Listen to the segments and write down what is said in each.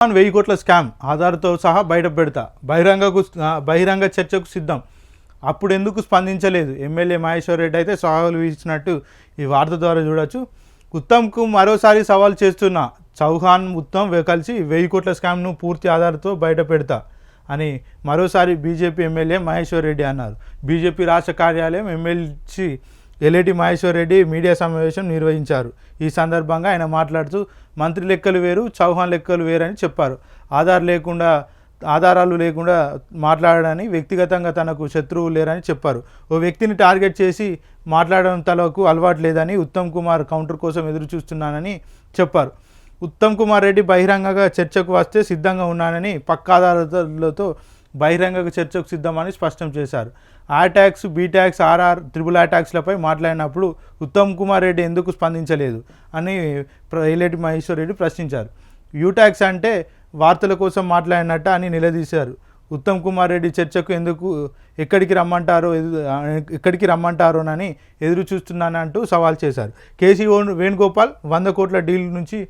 చౌహాన్ వెయ్యి కోట్ల స్కామ్. ఆధార్తో సహా బయట పెడతా. బహిరంగకు బహిరంగ చర్చకు సిద్ధం. అప్పుడు ఎందుకు స్పందించలేదు? ఎమ్మెల్యే మహేశ్వర్ రెడ్డి అయితే సవాలు వీసినట్టు ఈ వార్త ద్వారా చూడొచ్చు. ఉత్తమ్కు మరోసారి సవాల్ చేస్తున్న. చౌహాన్ ఉత్తమ్ కలిసి వెయ్యి కోట్ల స్కామ్ను పూర్తి ఆధార్తో బయట పెడతా అని మరోసారి బీజేపీ ఎమ్మెల్యే మహేశ్వర్ రెడ్డి అన్నారు. బీజేపీ రాష్ట్ర కార్యాలయం MLC LAT Maheshwar Reddy media సమావేశం నిర్వహించారు. ఈ సందర్భంగా ఆయన మాట్లాడుతూ మంత్రి లెక్కలు వేరు చౌహాన్ లెక్కలు వేరు అని చెప్పారు. ఆధార్ లేకుండా ఆధారాలు లేకుండా మాట్లాడని వ్యక్తిగతంగా తనకు శత్రువు లేరని చెప్పారు. ఓ వ్యక్తిని టార్గెట్ చేసి మాట్లాడడం తలకు అలవాటు లేదని ఉత్తమ్ కుమార్ కౌంటర్ కోసం ఎదురు చూస్తున్నానని చెప్పారు. ఉత్తమ్ కుమార్ రెడ్డి బహిరంగంగా చర్చకు వస్తే సిద్ధంగా ఉన్నానని పక్కా ఆధారాలతో బహిరంగ చర్చకు సిద్ధమని స్పష్టం చేశారు. A tax B tax RR triple A ట్యాక్స్లపై మాట్లాడినప్పుడు ఉత్తమ్ కుమార్ రెడ్డి ఎందుకు స్పందించలేదు అని ఏలేటి మహేశ్వర్ రెడ్డి ప్రశ్నించారు. యూ ట్యాక్స్ అంటే వార్తల కోసం మాట్లాడినట్ట అని నిలదీశారు. ఉత్తమ్ కుమార్ రెడ్డి చర్చకు ఎందుకు ఎక్కడికి రమ్మంటారో ఎక్కడికి రమ్మంటారోనని ఎదురు చూస్తున్నానంటూ సవాల్ చేశారు. కేసీ ఓ- వేణుగోపాల్ వంద కోట్ల డీల్ నుంచి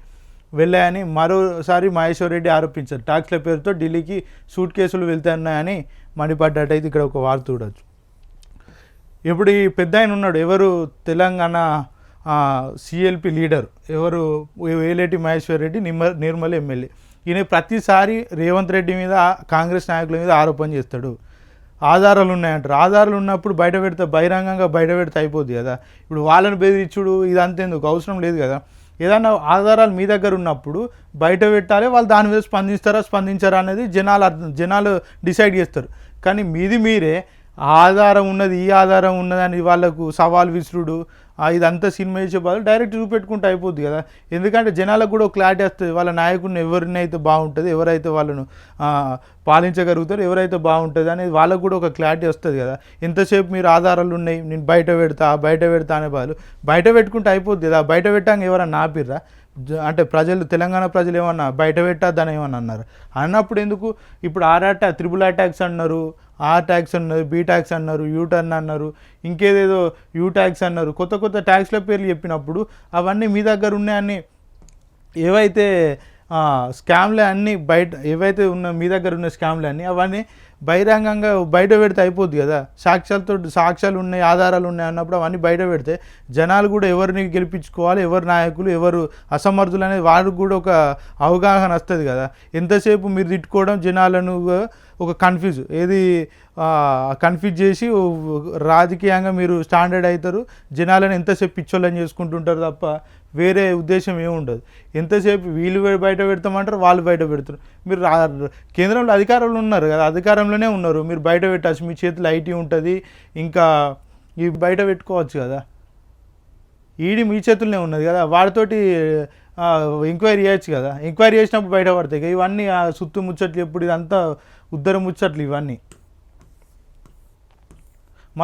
వెళ్ళాయని మరోసారి మహేశ్వర్ రెడ్డి ఆరోపించారు. ట్యాక్స్ల పేరుతో ఢిల్లీకి సూట్ కేసులు వెళ్తున్నాయని మండిపడ్డట్టయితే ఇక్కడ ఒక వార్త చూడొచ్చు. ఇప్పుడు ఈ పెద్ద ఆయన ఉన్నాడు ఎవరు తెలంగాణ సిఎల్పి లీడర్ ఎవరు వేలేటి మహేశ్వర్ రెడ్డి నిమ్మ నిర్మల్ ఎమ్మెల్యే. ఈయన ప్రతిసారి రేవంత్ రెడ్డి మీద కాంగ్రెస్ నాయకుల మీద ఆరోపణ చేస్తాడు. ఆధారాలు ఉన్నాయంటారు. ఆధారాలు ఉన్నప్పుడు బయట పెడితే బహిరంగంగా బయట పెడితే అయిపోద్ది కదా. ఇప్పుడు వాళ్ళని బెదిరించుడు ఇదంతా ఎందుకు అవసరం లేదు కదా. ఏదన్నా ఆధారాలు మీ దగ్గర ఉన్నప్పుడు బయట పెట్టాలి వాళ్ళు దాని మీద స్పందిస్తారా స్పందించారా అనేది జనాలు అర్థం- జనాలు డిసైడ్ చేస్తారు. కానీ మీది మీరే ఆధారం ఉన్నది ఈ ఆధారం ఉన్నదని వాళ్ళకు సవాల్ విసురుడు. ఇదంతా సినిమా చేసే బదులు డైరెక్ట్ చూపెట్టుకుంటే అయిపోద్ది కదా. ఎందుకంటే జనాలకు కూడా ఒక క్లారిటీ వస్తుంది వాళ్ళ నాయకుడిని ఎవరినైతే బాగుంటుంది ఎవరైతే వాళ్ళను పాలించగలుగుతారు ఎవరైతే బాగుంటుంది అనేది వాళ్ళకు కూడా ఒక క్లారిటీ వస్తుంది కదా. ఎంతసేపు మీరు ఆధారాలు ఉన్నాయి నేను బయట పెడతా బయట పెడతా అనే బదులు బయట పెట్టుకుంటే అయిపోద్ది కదా. బయట పెట్టాక ఎవరన్నా ఆపిర్రా? అంటే ప్రజలు తెలంగాణ ప్రజలు ఏమన్నా బయట పెట్టద్దని ఏమన్నా అన్నారు? అన్నప్పుడు ఎందుకు? ఇప్పుడు ఆర్ అటాక్ త్రిబుల్ అటాక్స్ అన్నారు. ఆ ట్యాక్స్ అన్నారు బీ ట్యాక్స్ అన్నారు యూ టర్న్ అన్నారు ఇంకేదేదో యూ ట్యాక్స్ అన్నారు కొత్త కొత్త ట్యాక్స్ల పేర్లు చెప్పినప్పుడు అవన్నీ మీ దగ్గర ఉన్నాయని ఏవైతే స్కామ్లే అన్నీ బయట ఏవైతే ఉన్న మీ దగ్గర ఉన్న స్కామ్లే అన్నీ అవన్నీ బహిరంగంగా బయట పెడితే అయిపోద్ది కదా. సాక్ష్యాలతో సాక్ష్యాలు ఉన్నాయి ఆధారాలు ఉన్నాయి అన్నప్పుడు అవన్నీ బయట పెడితే జనాలు కూడా ఎవరిని గెలిపించుకోవాలి ఎవరు నాయకులు ఎవరు అసమర్థులు అనేది వారికి కూడా ఒక అవగాహన వస్తుంది కదా. ఎంతసేపు మీరు తిట్టుకోవడం జనాలను ఒక కన్ఫ్యూజ్ ఏది కన్ఫ్యూజ్ చేసి రాజకీయంగా మీరు స్టాండర్డ్ అవుతారు. జనాలను ఎంతసేపు పిచ్చోళ్ళని చేసుకుంటుంటారు తప్ప వేరే ఉద్దేశం ఏముండదు ఎంతసేపు వీళ్ళు బయట పెడతామంటారు వాళ్ళు బయట పెడతారు మీరు రా- కేంద్రంలో అధికారంలో ఉన్నారు కదా అధికారంలోనే ఉన్నారు. మీరు బయట పెట్టచ్చు. మీ చేతిలో ఐటీ ఉంటుంది. ఇంకా ఇవి బయట పెట్టుకోవచ్చు కదా. ఈడి మీ చేతుల్లోనే ఉన్నది కదా. వాడితోటి ఎంక్వైరీ చేయొచ్చు కదా. ఎంక్వైరీ చేసినప్పుడు బయట పడతాయి ఇవన్నీ ఆ సుత్తు ముచ్చట్లు ఎప్పుడు ఇదంతా ఉద్దరు ముచ్చట్లు ఇవన్నీ.